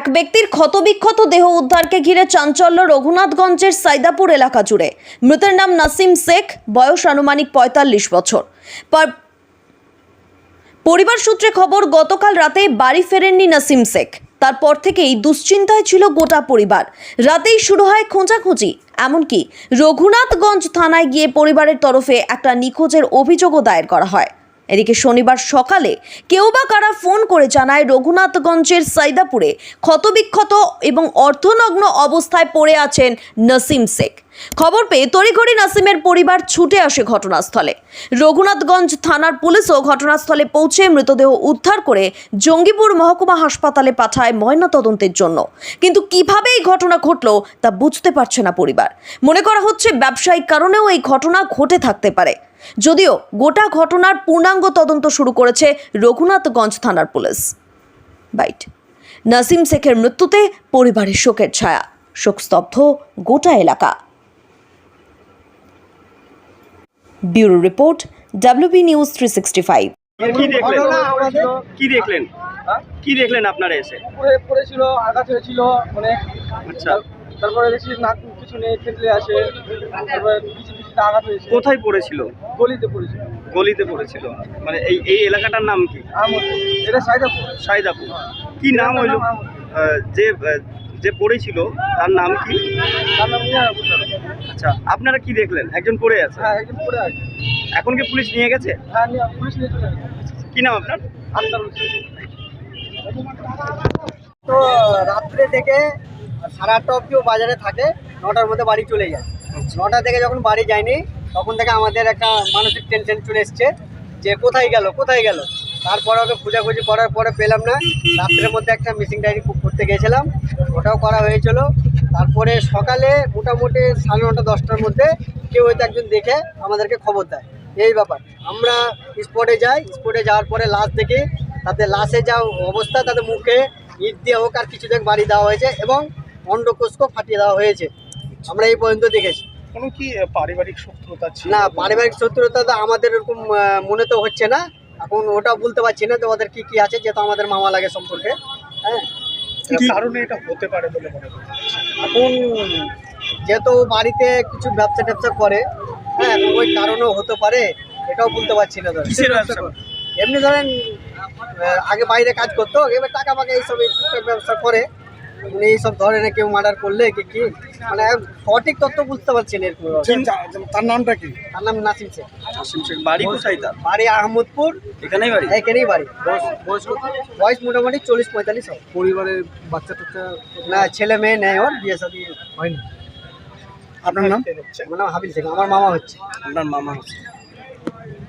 এক ব্যক্তির ক্ষতবিক্ষত দেহ উদ্ধারকে ঘিরে চাঞ্চল্য রঘুনাথগঞ্জের সাইদাপুর এলাকা জুড়ে। মৃতের নাম নাসিম শেখ, বয়স আনুমানিক পঁয়তাল্লিশ বছর। পর- পরিবার সূত্রে খবর, গতকাল রাতে বাড়ি ফেরেননি নাসিম শেখ। তারপর থেকেই দুশ্চিন্তায় ছিল গোটা পরিবার। রাতেই শুরু হয় খোঁজাখুঁজি। এমনকি রঘুনাথগঞ্জ থানায় গিয়ে পরিবারের তরফে একটা নিখোঁজের অভিযোগও দায়ের করা হয়। এদিকে শনিবার সকালে কেউ বা কারা ফোন করে জানায় রঘুনাথগঞ্জের সাইদাপুরে ক্ষতবিক্ষত এবং অর্ধনগ্ন অবস্থায় পড়ে আছেন নাসিম শেখ। খবর পেয়ে তড়িঘড়ি নাসিমের পরিবার ছুটে আসে ঘটনাস্থলে। রঘুনাথগঞ্জ থানার পুলিশও ঘটনাস্থলে পৌঁছে মৃতদেহ উদ্ধার করে জঙ্গিপুর মহকুমা হাসপাতালে পাঠায় ময়নাতদন্তের জন্য। কিন্তু কীভাবে এই ঘটনা ঘটলো তা বুঝতে পারছে না পরিবার। মনে করা হচ্ছে ব্যবসায়িক কারণেও এই ঘটনা ঘটে থাকতে পারে। যদিও গোটা ঘটনার পূর্ণাঙ্গ তদন্ত শুরু করেছে রঘুনাথগঞ্জ থানার পুলিশ। বাইট। নাসিম শেখের মৃত্যুতে পরিবারের শোকের ছায়া। শোকস্তব্ধ গোটা এলাকা। Bureau report WB news three sixty five কি দেখলেন? কি দেখলেন? কি দেখলেন আপনারা এসে? উপরে পড়েছিল আঘাত হয়েছিল অনেক। আচ্ছা। তারপরে দেখছি নাক কিছু নেই থেতলে আছে। তারপরে কিছু আঘাত হয়েছে। কোথায় পড়েছিল? গলিতে পড়েছিল। গলিতে পড়েছিল। মানে এই এই এলাকাটার নাম কি? এটা সাইদাপুর। সাইদাপুর। কি নাম হইল? যে যে পড়েছিল তার নাম কি? তার নাম আচ্ছা আপনারা কি দেখলেন? একজন পড়ে আছে। হ্যাঁ একদিন পড়ে আছে। এখন কি পুলিশ নিয়ে গেছে? হ্যাঁ পুলিশ নিয়ে চলে গেছে। কি নাম আপনার? তো রাত্রে থেকে সাড়ে আটটা অব্দিও বাজারে থাকে নটার মধ্যে বাড়ি চলে যায়। নটা থেকে যখন বাড়ি যায়নি তখন থেকে আমাদের একটা মানসিক টেনশন চলে এসছে যে কোথায় গেল কোথায় গেল? তারপরে ওকে খোঁজাখুঁজি করার পরে পেলাম না। রাত্রের মধ্যে একটা মিসিং ডায়েরি করতে গিয়েছিলাম। ওটাও করা হয়েছিল। তারপরে সকালে মোটামুটি সাড়ে নটা, দশটার মধ্যে কেউ হয়তো একজন দেখে আমাদেরকে খবর দেয়। এই ব্যাপার। আমরা স্পটে যাই স্পটে যাওয়ার পরে লাশ দেখি, তাতে লাশে যা অবস্থা, তাতে মুখে ইট দিয়ে হোক আর কিছু দেখ বাড়ি দেওয়া হয়েছে এবং অন্ডকোষকেও ফাটিয়ে দেওয়া হয়েছে। আমরা এই পর্যন্ত দেখেছি। কোনো কি পারিবারিক শত্রুতা ছিল? না পারিবারিক শত্রুতা তো আমাদের এরকম মনে তো হচ্ছে না। এখন ওটা বলতে পারছি না তো ওদের কি কি আছে যেহেতু আমাদের মামা লাগে সম্পর্কে। হ্যাঁ? কারণে এটা হতে পারে বলে মনে এখন যেহেতু বাড়িতে কিছু ব্যবসা ট্যাবসা করে হ্যাঁ ওই কারণেও হতে পারে এটাও বলতে পারছি না? এমনি ধরেন আগে বাইরে কাজ করতো এবার টাকা পাকা এইসব ব্যবসা করে। মানে এইসব ধরে না কেউ মার্ডার করলে কি কি? মানে সঠিক তথ্য বুঝতে পারছি না এরকম তার নামটা কি? তার নাম নাসিম শেখ। নাসিম শেখ বাড়ি কোথায় তার? বাড়ি আহমদপুর। এখানেই বাড়ি? এখানেই বাড়ি। বয়স বয়স মোটামুটি চল্লিশ পঁয়তাল্লিশ হবে। পরিবারের বাচ্চা টাচ্চা? না ছেলে মেয়ে নেই ওর বিয়ে শাদী হয়নি। আপনার নাম? আমার নাম হাবিল শেখ আমার মামা হচ্ছে। আপনার মামা হচ্ছে।